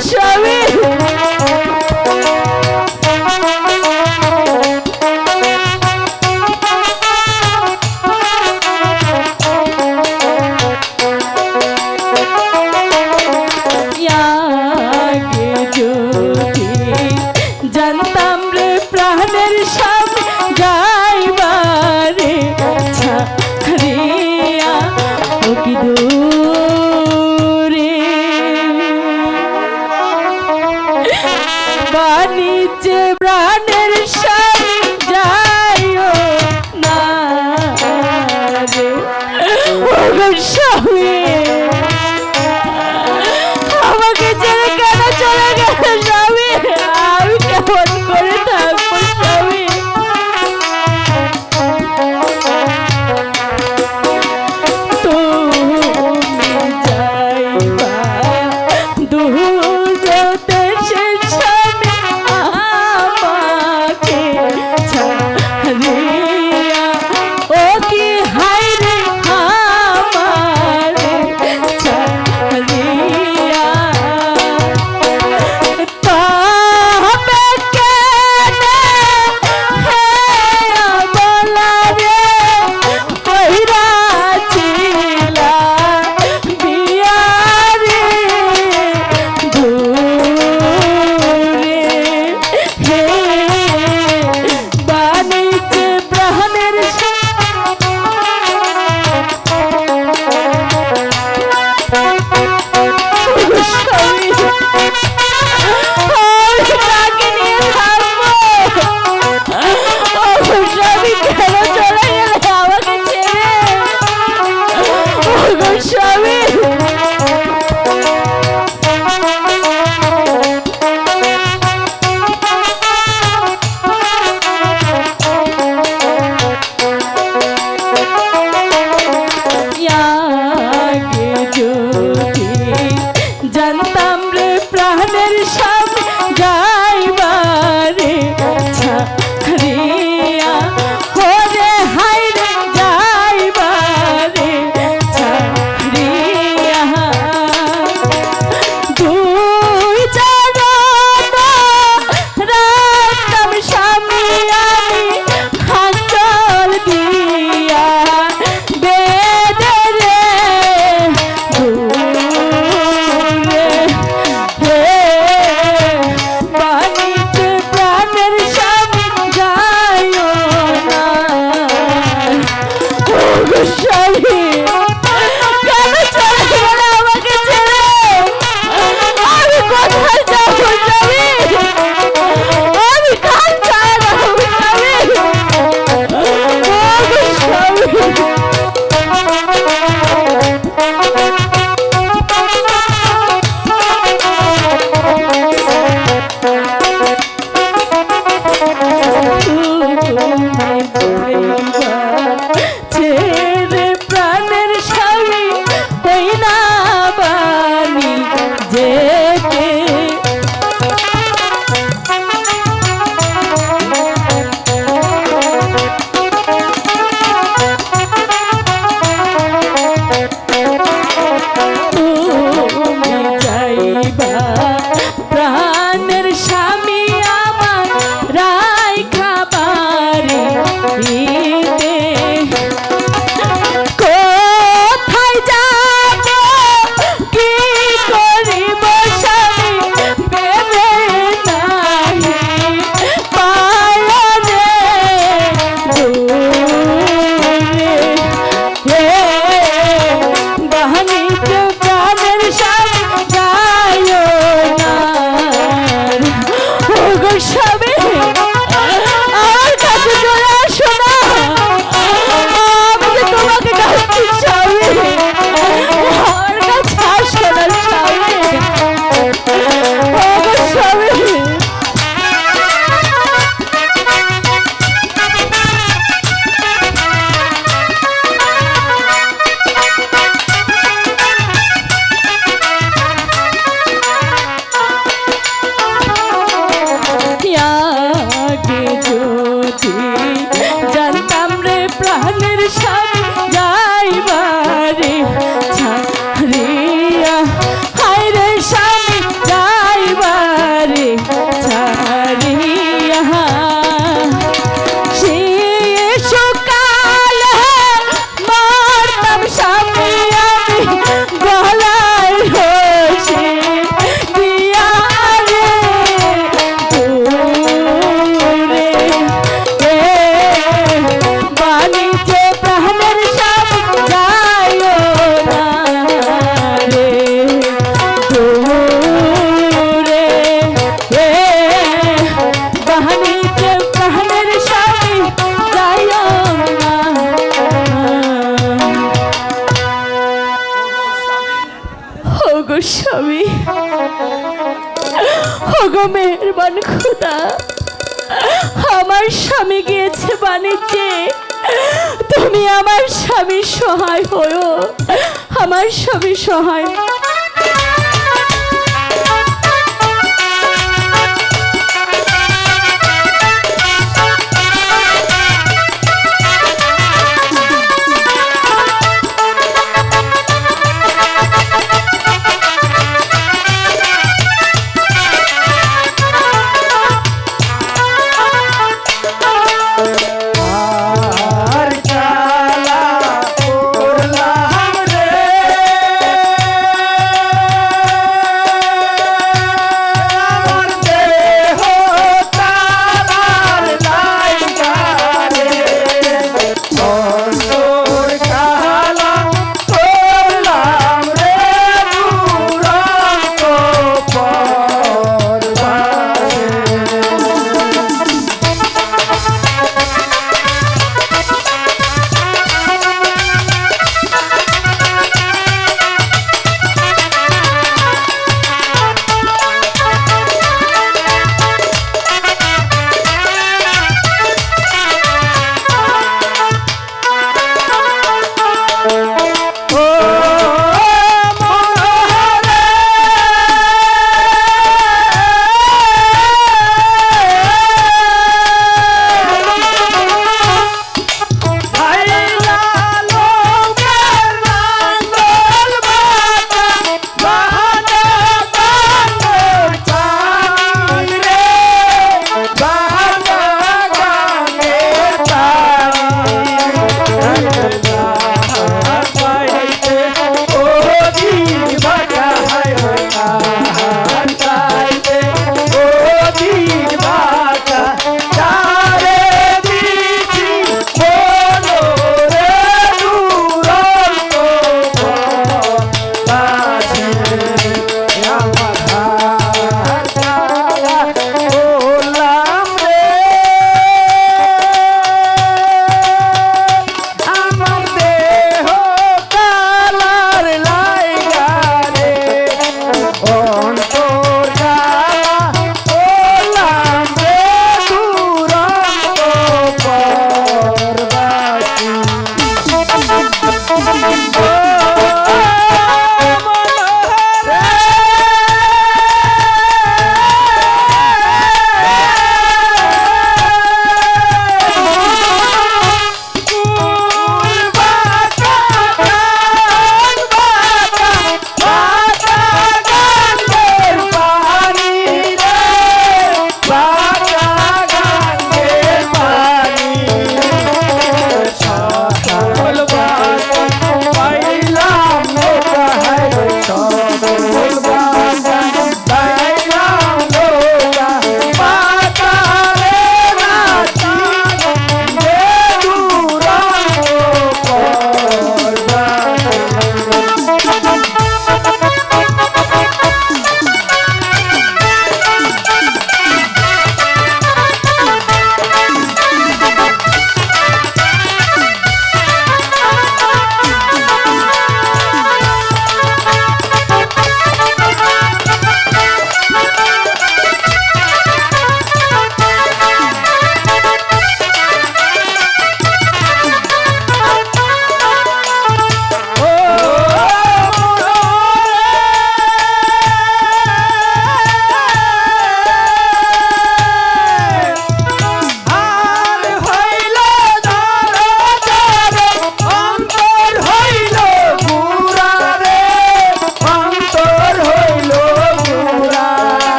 স্বামী আগে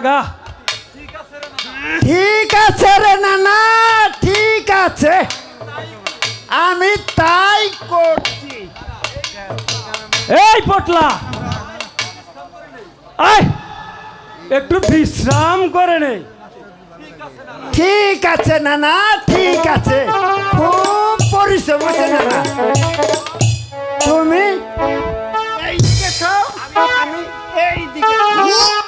কিনারায় ঠিক আছে রে নানা ঠিক আছে। আমি তাই করছি। এই পটলা। একটু বিশ্রাম করে নেই ঠিক আছে নানা ঠিক আছে। খুব পরিশ্রম হচ্ছে নানা। তুমি এইদিকে খাও আমি এইদিকে। হ্যাঁ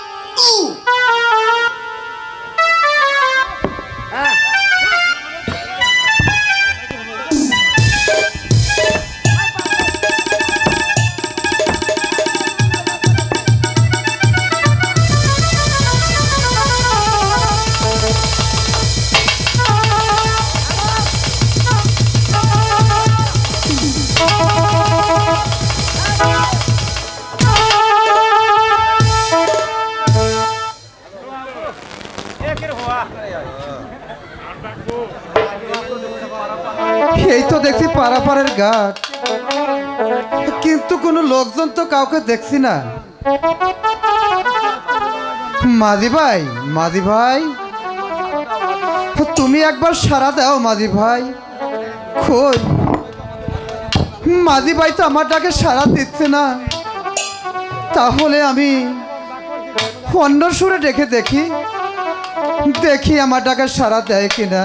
এই তো দেখছি পারাপারের ঘাট কিন্তু কোনো লোকজন তো কাউকে দেখছি না। মাঝি ভাই মাদি ভাই। তুমি একবার সারা দাও, মাঝি ভাই। কই? মাঝি ভাই তো আমার ডাকে সারা দিচ্ছে না। তাহলে আমি অন্য সুরে ডেকে দেখি। দেখি আমার টাকা সারা দেয় কিনা।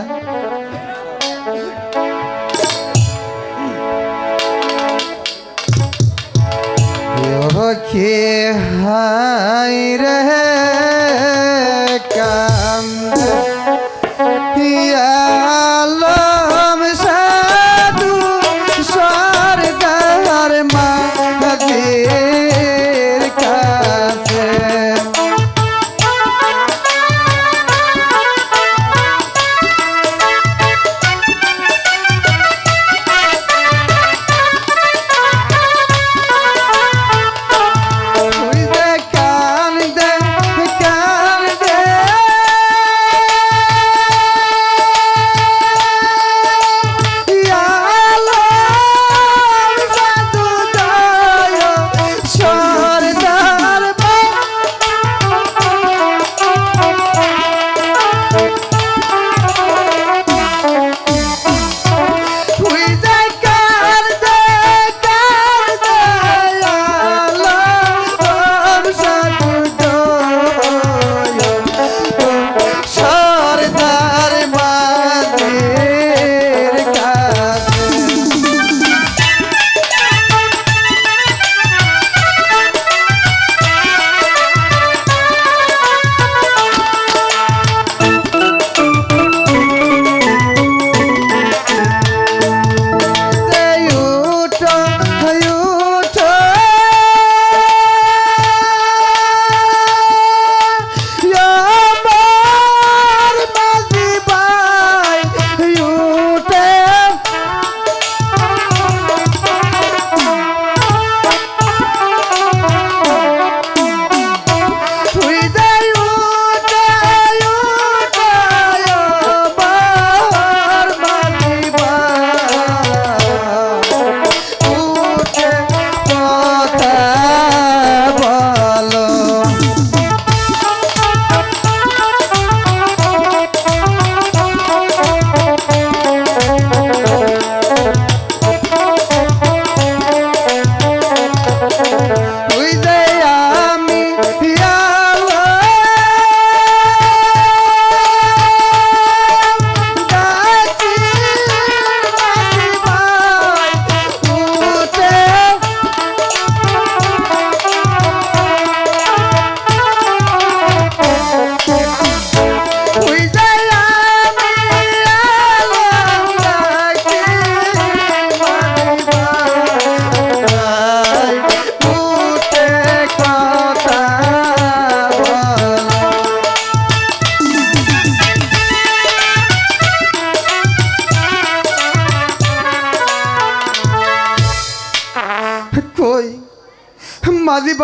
কে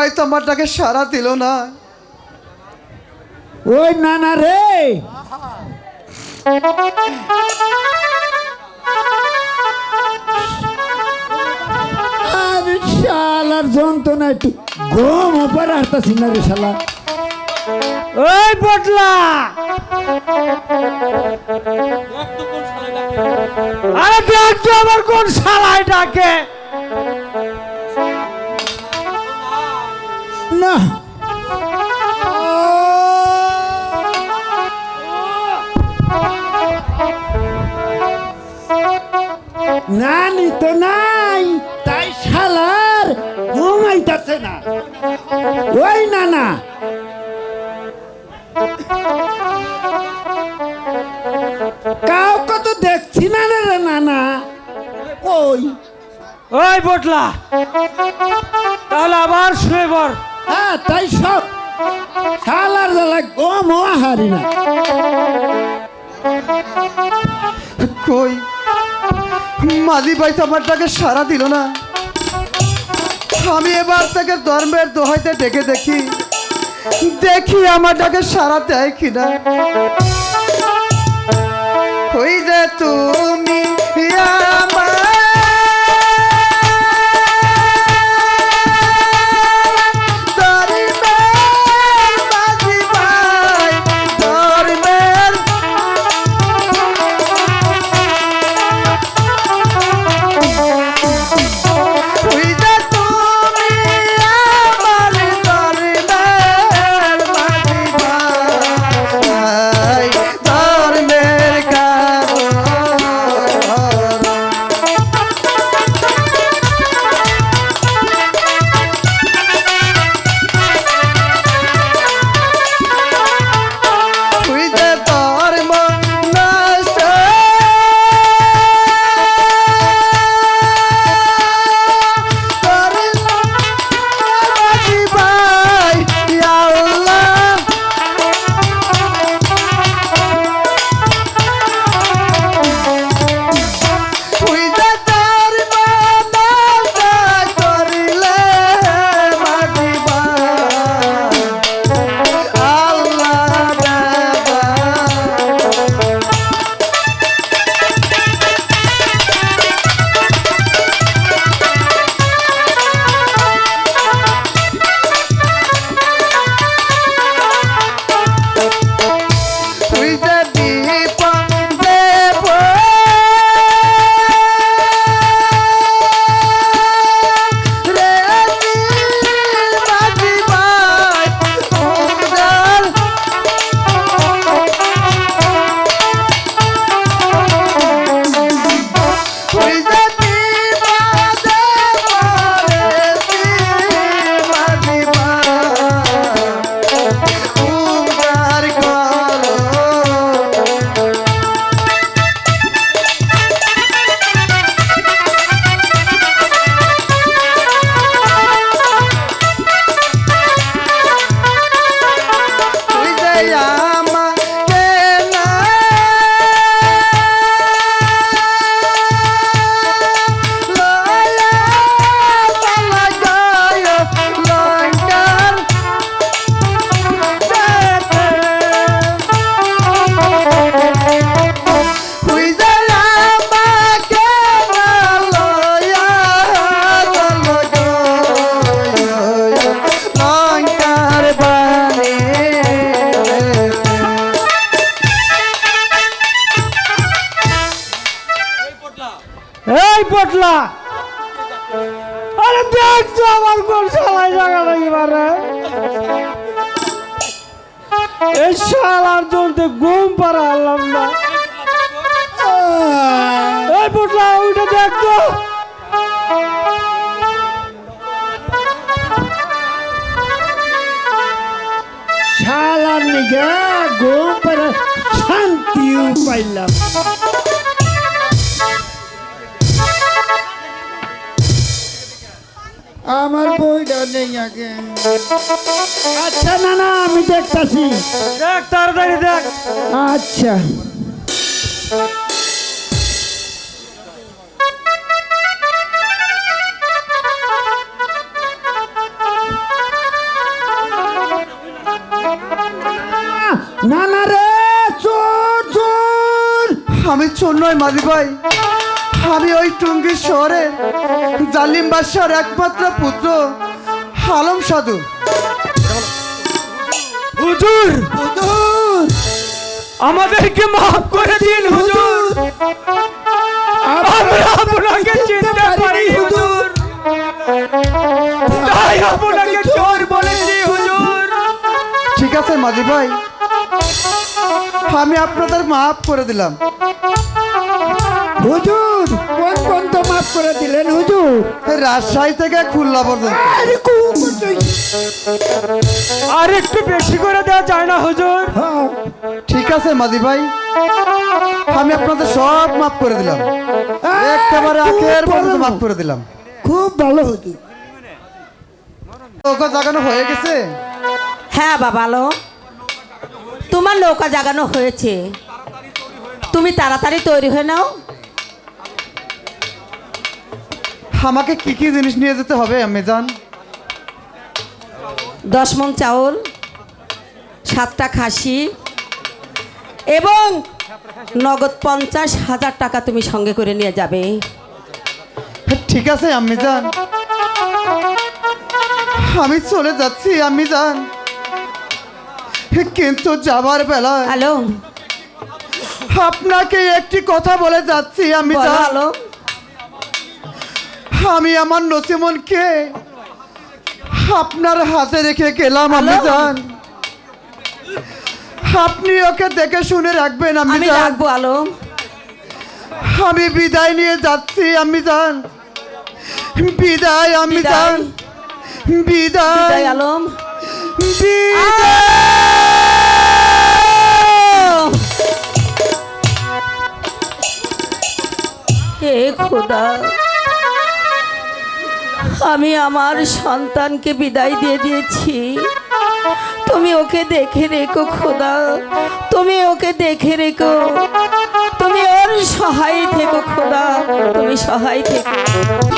মাদি ভাই তো আমার ডাকে সারা দিল না। ওই না না রে শালার যন্ত্রণা একটু গম ওপরে না রে শালা। ওই পটলা। আরে দেখ তো আমার কোন শালায় ডাকে। না। নানি তো নাই, তাই শালার ঘুমাইতেছে না। ওই না না কাউকে তো দেখছি না রে নানা। কই ওই পটলা তাহলে আবার শুয়ে পড়। হ্যাঁ তাই সব। শালার জ্বালা গম হারি না। কই? মাঝি ভাই তো আমার ডাকে সারা দিল না। আমি এবার থেকে ধর্মের দোহাইতে ডেকে দেখি। দেখি আমার ডাকে সারা দেয় কিনা। ওই যে তুমি আমার পটলা। আরে দেখ তো আমার কোন শালায় জায়গা নাকি মারে এই শালার জন্য ঘুম পারা আনলাম না। এই পটলা, ওইটা দেখতো শালার নিগা ঘুম পরে শান্তিও পাইলাম। আমার বইটা নেই আগে। আচ্ছা না না আমি দেখতাছি। দেখ তাড়াতাড়ি দেখ। আচ্ছা। না না রে চোর চোর। আমি চোর নয় মাঝি ভাই। আমি ওই টুঙ্গি শহরে জালিম বাদশার একমাত্র পুত্র আলম সাধু। হুজুর! আমাদেরকে মাফ করে দিন হুজুর! আমরা আপনাকে চিনতে পারি হুজুর! তাই আপনাকে চোর বলেছি হুজুর! ঠিক আছে মাঝি ভাই। আমি আপনাদের মাফ করে দিলাম। হুজুর! কোন কোন তো মাফ করে দিলেন হুজুর। রাজশাহী থেকে খুলনা পর্যন্ত। আরে খুব আর একটু বেশি করে দেওয়া যায় না হুজুর। হ্যাঁ, ঠিক আছে মাঝি ভাই। আমি আপনাদের সব মাফ করে দিলাম। একেবারে আখের পর্যন্ত মাফ করে দিলাম। খুব ভালো হুজুর। নৌকা জাগানো হয়ে গেছে? হ্যাঁ বাবালো তোমার নৌকা জাগানো হয়েছে। তুমি তাড়াতাড়ি তৈরি হয়ে নাও। আমাকে কি কি জিনিস নিয়ে যেতে হবে আমি জান দশ মন চাউল সাতটা খাসি এবং নগদ পঞ্চাশ হাজার টাকা তুমি সঙ্গে করে নিয়ে যাবে। ঠিক আছে আমি জান আমি চলে যাচ্ছি আমি জান কিন্তু যাবার বেলা হ্যালো। আপনাকে একটি কথা বলে যাচ্ছি আমি হ্যালো আমি আমার নসিমনকে আপনার হাতে রেখে গেলাম আমি? জান আপনি ওকে দেখে শুনে রাখবেন আমি আমি রাখব আলম। আমি বিদায় নিয়ে যাচ্ছি আমি জান বিদায় আমি। জান বিদায় আলম। বিদায়। খোদা। আমি আমার সন্তানকে বিদায় দিয়ে দিয়েছি। তুমি ওকে দেখে রেখো, খোদা। তুমি ওকে দেখে রেখো। তুমি ওর সহায় থেকো, খোদা। তুমি সহায় থেকো।